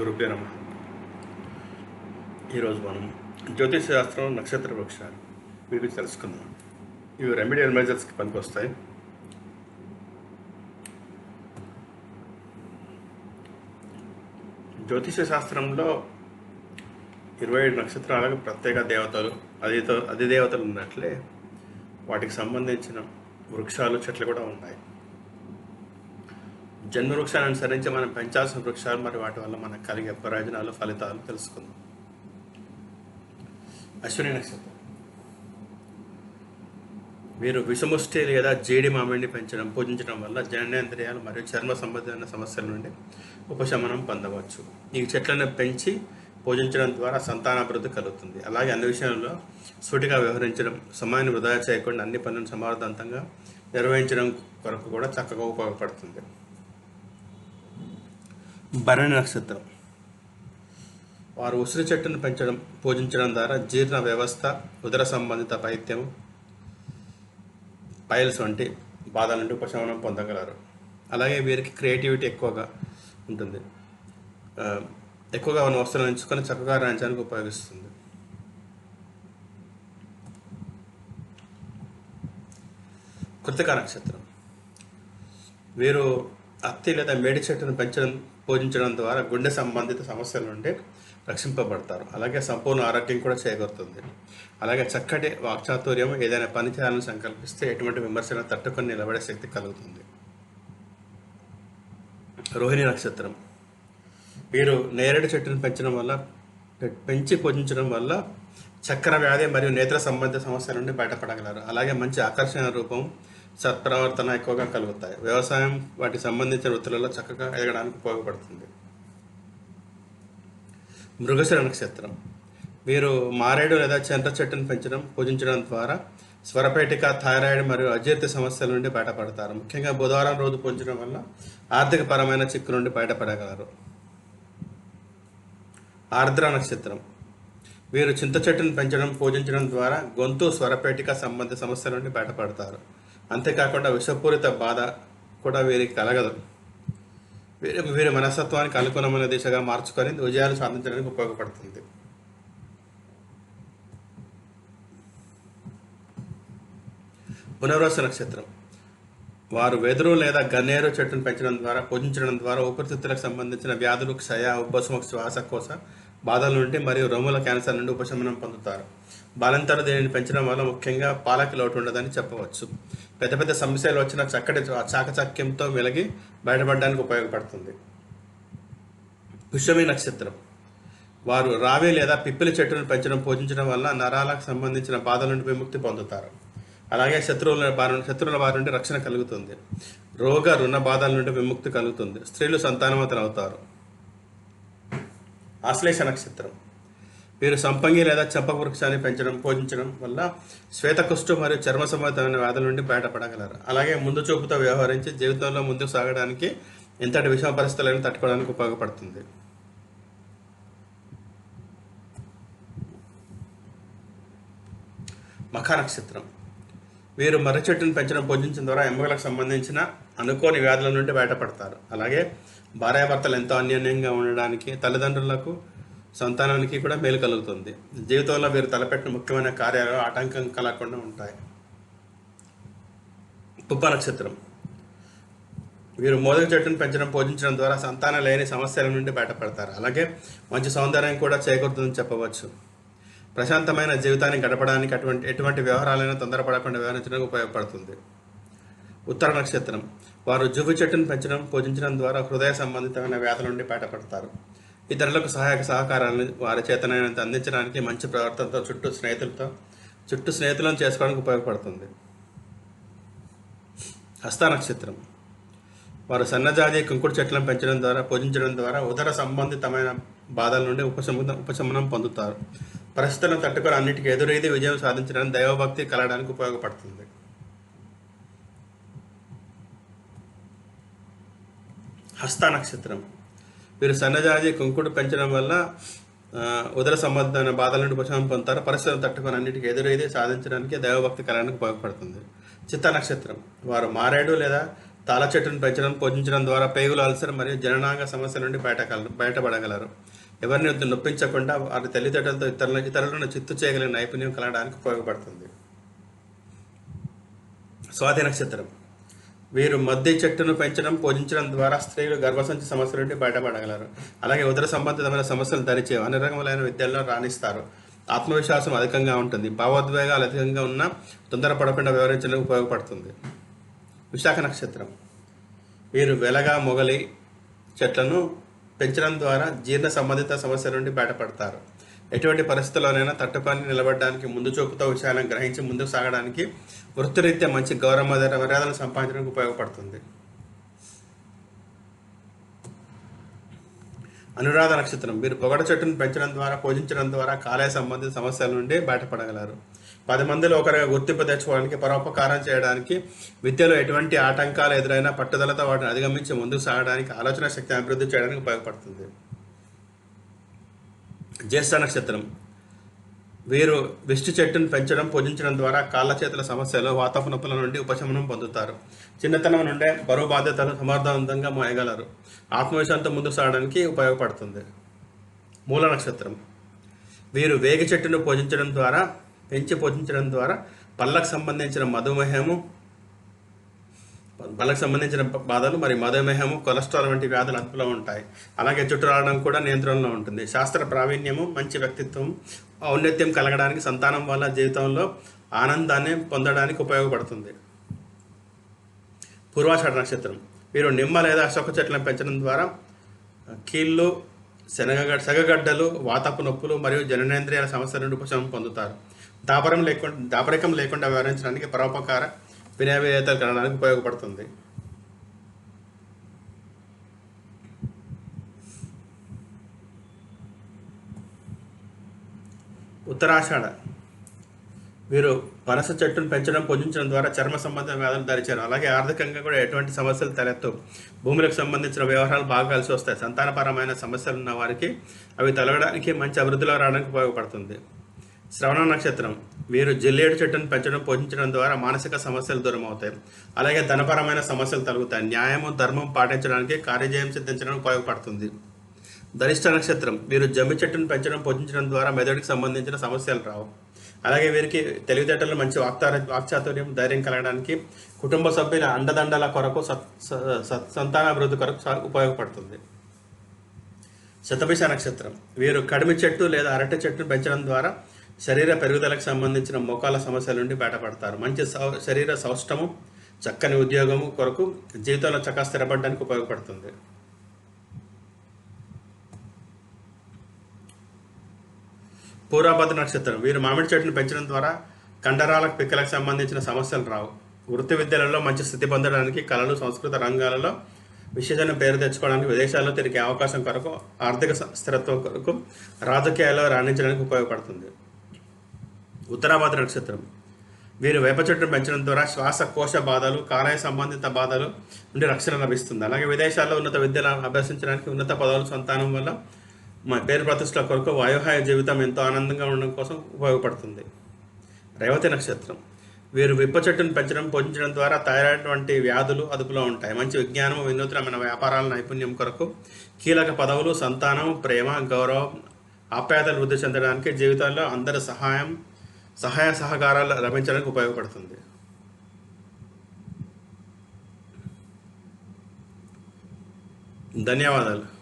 గురుపే నమ. ఈరోజు మనం జ్యోతిష్ శాస్త్రం నక్షత్ర వృక్షాలు వీటి గురించి తెలుసుకుందాం. ఇవి రెమెడియల్ మెజర్స్కి పనికొస్తాయి. జ్యోతిష శాస్త్రంలో ఇరవై ఏడు నక్షత్రాలకు ప్రత్యేక దేవతలు అధితో అధిదేవతలు ఉన్నట్లే వాటికి సంబంధించిన వృక్షాలు చెట్లు కూడా ఉన్నాయి. జన్మ వృక్షాన్ని అనుసరించి మనం పెంచాల్సిన వృక్షాలు మరి వాటి వల్ల మనకు కలిగే ప్రయోజనాలు ఫలితాలు తెలుసుకుందాం. అశ్విని నక్షత్రం. మీరు విషముష్టి లేదా జీడి మామిడిని పెంచడం పూజించడం వల్ల జననేంద్రియాలు మరియు చర్మ సంబంధమైన సమస్యల నుండి ఉపశమనం పొందవచ్చు. ఈ చెట్లను పెంచి పూజించడం ద్వారా సంతానాభివృద్ధి కలుగుతుంది. అలాగే అన్ని విషయాల్లో సూటిగా వ్యవహరించడం సమయాన్ని వృధా చేయకుండా అన్ని పనులను సమర్థవంతంగా నిర్వహించడం కొరకు కూడా చక్కగా ఉపయోగపడుతుంది. భరణి నక్షత్రం. వారు ఉసిరి చెట్టును పెంచడం పూజించడం ద్వారా జీర్ణ వ్యవస్థ ఉదర సంబంధిత పైత్యం పైల్స్ వంటి బాధల నుండి ఉపశమనం పొందగలరు. అలాగే వీరికి క్రియేటివిటీ ఎక్కువగా ఉంటుంది. ఎక్కువగా ఉన్న వస్తువులను ఎంచుకొని చక్కగా రాయించడానికి ఉపయోగిస్తుంది. కృతిక నక్షత్రం. వీరు అత్తి లేదా మేడి చెట్టును పెంచడం పూజించడం ద్వారా గుండె సంబంధిత సమస్యల నుండి రక్షింపబడతారు. అలాగే సంపూర్ణ ఆరోగ్యం కూడా చేకూరుతుంది. అలాగే చక్కటి వాక్చాతుర్యం ఏదైనా పని చేయాలని సంకల్పిస్తే ఎటువంటి విమర్శలను తట్టుకొని నిలబడే శక్తి కలుగుతుంది. రోహిణి నక్షత్రం. వీరు నేరేడు చెట్టును పెంచడం వల్ల పె- పెంచి పూజించడం వల్ల చక్కెర వ్యాధి మరియు నేత్ర సంబంధిత సమస్యల నుండి బయటపడగలరు. అలాగే మంచి ఆకర్షణ రూపం సత్ప్రవర్తన ఎక్కువగా కలుగుతాయి. వ్యవసాయం వాటికి సంబంధించిన వృత్తులలో చక్కగా ఎదగడానికి ఉపయోగపడుతుంది. మృగశిర నక్షత్రం వీరు మారేడు లేదా చంద్ర చెట్టును పెంచడం పూజించడం ద్వారా స్వరపేటిక థైరాయిడ్ మరియు అజీర్తి సమస్యల నుండి బయటపడతారు. ముఖ్యంగా బుధవారం రోజు పూజించడం వల్ల ఆర్థికపరమైన చిక్కు నుండి బయటపడగలరు. ఆర్ద్ర నక్షత్రం. వీరు చింత చెట్టును పెంచడం పూజించడం ద్వారా గొంతు స్వరపేటిక సంబంధ సమస్యల నుండి బయటపడతారు. అంతేకాకుండా విషపూరిత బాధ కూడా వీరికి కలగదు. వీరి వీరి మనస్తత్వానికి అనుకూలమైన దిశగా మార్చుకొని విజయాలు సాధించడానికి ఉపయోగపడుతుంది. పునర్వస నక్షత్రం వారు వెదురు లేదా గన్నేరు చెట్టును పెంచడం ద్వారా పూజించడం ద్వారా ఊపిరితిత్తులకు సంబంధించిన వ్యాధులు క్షయ ఉబ్బసము శ్వాసకోశ బాధల నుండి మరియు రొమ్ముల క్యాన్సర్ నుండి ఉపశమనం పొందుతారు. బాలంతరు దీనిని పెంచడం వల్ల ముఖ్యంగా పాలకి లోటు ఉండదని చెప్పవచ్చు. పెద్ద పెద్ద సమస్యలు వచ్చిన చక్కటి చాకచక్యంతో వెలిగి బయటపడడానికి ఉపయోగపడుతుంది. పుష్యమి నక్షత్రం. వారు రావి లేదా పిప్పిలి చెట్టును పెంచడం పూజించడం వల్ల నరాలకు సంబంధించిన బాధల నుండి విముక్తి పొందుతారు. అలాగే శత్రువుల బారి శత్రువుల బారి నుండి రక్షణ కలుగుతుంది. రోగ రుణ బాధల నుండి విముక్తి కలుగుతుంది. స్త్రీలు సంతానవతలు అవుతారు ఆశ్లేష నక్షత్రం. వీరు సంపంగి లేదా చంపక వృక్షాన్ని పెంచడం పూజించడం వల్ల శ్వేతకుష్ఠు మరియు చర్మ సంబంధమైన వ్యాధుల నుండి బయటపడగలరు. అలాగే ముందు చూపుతో వ్యవహరించి జీవితంలో ముందుకు సాగడానికి ఎంతటి విషమ పరిస్థితులను తట్టుకోవడానికి ఉపయోగపడుతుంది. మఖ నక్షత్రం. వీరు మర్రి చెట్టును పెంచడం పూజించడం ద్వారా ఎముకలకు సంబంధించిన అనుకోని వ్యాధుల నుండి బయటపడతారు. అలాగే భార్యాభర్తలు ఎంతో అన్యోన్యంగా ఉండడానికి తల్లిదండ్రులకు సంతానానికి కూడా మేలు కలుగుతుంది. జీవితంలో మీరు తలపెట్టిన ముఖ్యమైన కార్యాలు ఆటంకం కలగకుండా ఉంటాయి. పుబ్బ నక్షత్రం. వీరు మోదక చెట్టును పెంచడం పూజించడం ద్వారా సంతానం లేని సమస్యల నుండి బయటపడతారు. అలాగే మంచి సౌందర్యం కూడా చేకూరుతుందని చెప్పవచ్చు. ప్రశాంతమైన జీవితాన్ని గడపడానికి అటువంటి ఎటువంటి వ్యవహారాలైనా తొందరపడకుండా వ్యవహరించడానికి ఉపయోగపడుతుంది. ఉత్తర నక్షత్రం వారు జువ్వు చెట్టును పెంచడం పూజించడం ద్వారా హృదయ సంబంధితమైన వ్యాధుల నుండి బయటపడతారు. ఇతరులకు సహాయక సహకారాలను వారి చేతనైనంత అందించడానికి మంచి ప్రవర్తనతో చుట్టూ స్నేహితులతో చుట్టూ స్నేహితులను చేసుకోవడానికి ఉపయోగపడుతుంది. హస్త నక్షత్రం. వారు సన్నజాతి కుంకుడు చెట్లను పెంచడం ద్వారా పూజించడం ద్వారా ఉదర సంబంధితమైన బాధల నుండి ఉపశమనం ఉపశమనం పొందుతారు. పరిస్థితులను తట్టుకొని అన్నిటికీ ఎదురీది విజయం సాధించడానికి దైవభక్తి కలగడానికి ఉపయోగపడుతుంది. హస్త నక్షత్రం. వీరు సన్నజాజి కుంకుడు పెంచడం వల్ల ఉదర సంబంధమైన బాధల నుండి ఉపశమనం పొందుతారు. పరిస్థితులను తట్టుకొని అన్నిటికీ ఎదురైతే సాధించడానికి దైవభక్తి కలడానికి ఉపయోగపడుతుంది. చిత్త నక్షత్రం. వారు మారేడు లేదా తాళ చెట్టును పెంచడం పోషించడం ద్వారా పేగులు అల్సర్ మరియు జననాంగ సమస్యల నుండి బయట బయటపడగలరు. ఎవరిని నొప్పించకుండా వారి తల్లిదండ్రులతో ఇతరుల ఇతరులను చిత్తు చేయగలిగిన నైపుణ్యం కలగడానికి ఉపయోగపడుతుంది. స్వాతి నక్షత్రం. వీరు మద్ది చెట్టును పెంచడం పోషించడం ద్వారా స్త్రీలు గర్భసంచి సమస్యల నుండి బయటపడగలరు. అలాగే ఉదర సంబంధితమైన సమస్యలు ధరిచే అన్ని రకములైన విద్యల్లో రాణిస్తారు. ఆత్మవిశ్వాసం అధికంగా ఉంటుంది. భావోద్వేగాలు అధికంగా ఉన్న తొందరపడకుండా వివరించడానికి ఉపయోగపడుతుంది. విశాఖ నక్షత్రం. వీరు వెలగా మొగలి చెట్లను పెంచడం ద్వారా జీర్ణ సంబంధిత సమస్యల నుండి బయటపడతారు. ఎటువంటి పరిస్థితుల్లోనైనా తట్టుపని నిలబడడానికి ముందు చూపుతో విషయాలను గ్రహించి ముందుకు సాగడానికి వృత్తిరీత్యా మంచి గౌరవ మర్యాదలు సంపాదించడానికి ఉపయోగపడుతుంది. అనురాధ నక్షత్రం. వీరు పొగడ చెట్టును పెంచడం ద్వారా పూజించడం ద్వారా కాలేయ సంబంధిత సమస్యల నుండి బయటపడగలరు. పది మందిలో ఒకరిగా గుర్తింపు తెచ్చుకోవడానికి పరోపకారం చేయడానికి విద్యలో ఎటువంటి ఆటంకాలు ఎదురైనా పట్టుదలతో వాటిని అధిగమించి ముందుకు సాగడానికి ఆలోచన శక్తిని అభివృద్ధి చేయడానికి ఉపయోగపడుతుంది. జ్యేష్ఠ నక్షత్రం. వీరు విష్టి చెట్టును పెంచడం పూజించడం ద్వారా కాళ్ళ చేతుల సమస్యలు వాతాపు నొప్పుల నుండి ఉపశమనం పొందుతారు. చిన్నతనం నుండే బరువు బాధ్యతలు సమర్థవంతంగా మోయగలరు. ఆత్మవిశ్వాసంతో ముందుకు సాగడానికి ఉపయోగపడుతుంది. మూల నక్షత్రం. వీరు వేగి చెట్టును పూజించడం ద్వారా పెంచి పూజించడం ద్వారా పళ్ళకు సంబంధించిన మధుమేహము పళ్ళకు సంబంధించిన బాధలు మరి మధుమేహము కొలెస్ట్రాల్ వంటి వ్యాధులు అదుపులో ఉంటాయి. అలాగే జుట్టు రావడం కూడా నియంత్రణలో ఉంటుంది. శాస్త్ర ప్రావీణ్యము మంచి వ్యక్తిత్వం ఔన్నత్యం కలగడానికి సంతానం వల్ల జీవితంలో ఆనందాన్ని పొందడానికి ఉపయోగపడుతుంది. పూర్వాషాఢ నక్షత్రం. వీరు నిమ్మ లేదా అశోక చెట్లను పెంచడం ద్వారా కీళ్ళు శనగగడ్డ సెగగడ్డలు వాతపు నొప్పులు మరియు జననేంద్రియాల సమస్యల నుండి ఉపశమనం పొందుతారు. దాపరం లేకుండా దాపరికం లేకుండా వ్యవహరించడానికి పరోపకార వినయవేతలు కలగడానికి ఉపయోగపడుతుంది. ఉత్తరాషాఢ. వీరు పనస చెట్టును పెంచడం పూజించడం ద్వారా చర్మ సంబంధ వ్యాధులు ధరించారు అలాగే ఆర్థికంగా కూడా ఎటువంటి సమస్యలు తలెత్తు. భూములకు సంబంధించిన వ్యవహారాలు బాగా కలిసి వస్తాయి. సంతానపరమైన సమస్యలు ఉన్న వారికి అవి తొలగడానికి మంచి అభివృద్ధిలో రావడానికి ఉపయోగపడుతుంది. శ్రవణ నక్షత్రం. వీరు జిల్లేడు చెట్టును పెంచడం పోషించడం ద్వారా మానసిక సమస్యలు దూరం అవుతాయి. అలాగే ధనపరమైన సమస్యలు తొలగుతాయి న్యాయము ధర్మం పాటించడానికి కార్యజయం సిద్ధించడానికి ఉపయోగపడుతుంది. ధనిష్ట నక్షత్రం. వీరు జమ్మి చెట్టును పెంచడం పోషించడం ద్వారా మెదడుకి సంబంధించిన సమస్యలు రావు. అలాగే వీరికి తెలివితేటలు మంచి వాక్తార వాక్చాతుర్యం ధైర్యం కలగడానికి కుటుంబ సభ్యుల అండదండల కొరకు సత్ సంతానాభివృద్ధి కొరకు ఉపయోగపడుతుంది. శతభిష నక్షత్రం. వీరు కడిమి చెట్టు లేదా అరటి చెట్టును పెంచడం ద్వారా శరీర పెరుగుదలకు సంబంధించిన మోకాల సమస్యల నుండి బయటపడతారు. మంచి సౌ- శరీర సౌష్టము చక్కని ఉద్యోగము కొరకు జీవితంలో చక్కగా స్థిరపడడానికి ఉపయోగపడుతుంది. పూర్వభద్ర నక్షత్రం. వీరు మామిడి చెట్టును పెంచడం ద్వారా కండరాలకు పిక్కలకు సంబంధించిన సమస్యలు రావు. వృత్తి విద్యలలో మంచి స్థితి పొందడానికి కళలు సంస్కృత రంగాలలో విశేషణ పేరు తెచ్చుకోవడానికి విదేశాల్లో తిరిగే అవకాశం కొరకు ఆర్థిక స్థిరత్వం కొరకు రాజకీయాల్లో రాణించడానికి ఉపయోగపడుతుంది. ఉత్తరాభద్ర నక్షత్రం. వీరు వేప చెట్టును పెంచడం ద్వారా శ్వాసకోశ బాధలు కాలేయ సంబంధిత బాధలు నుండి రక్షణ లభిస్తుంది. అలాగే విదేశాల్లో ఉన్నత విద్యను అభ్యసించడానికి ఉన్నత పదవుల సంతానం వల్ల మా పేరు ప్రతిష్టల కొరకు వాయుహాయ జీవితం ఎంతో ఆనందంగా ఉండడం కోసం ఉపయోగపడుతుంది. రేవతి నక్షత్రం. వీరు విప్ప చెట్టును పెంచడం పోషించడం ద్వారా థైరాయిడ్ వంటి వ్యాధులు అదుపులో ఉంటాయి. మంచి విజ్ఞానం వినూత్నమైన వ్యాపారాల నైపుణ్యం కొరకు కీలక పదవులు సంతానం ప్రేమ గౌరవం ఆప్యాయతలు వృద్ధి చెందడానికి జీవితంలో అందరి సహాయం సహాయ సహకారాలు లభించడానికి ఉపయోగపడుతుంది. ధన్యవాదాలు.